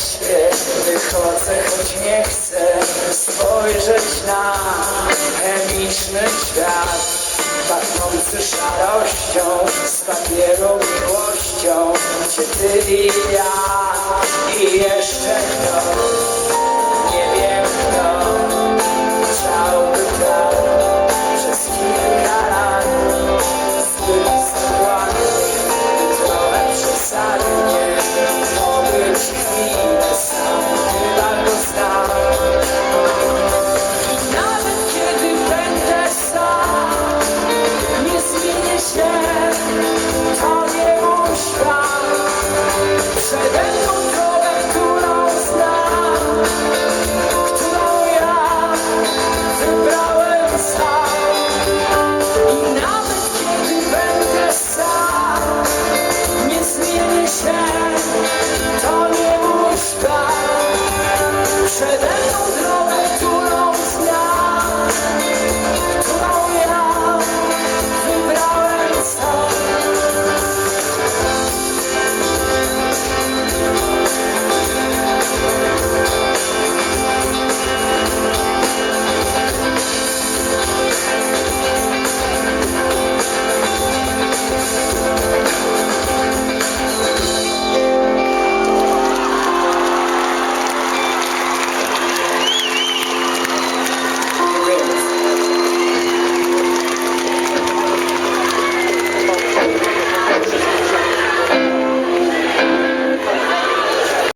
myślę, wychodzę, choć nie chcę spojrzeć na chemiczny świat pachnący szarością, z papierą miłością, gdzie ty i ja i jeszcze ktoś.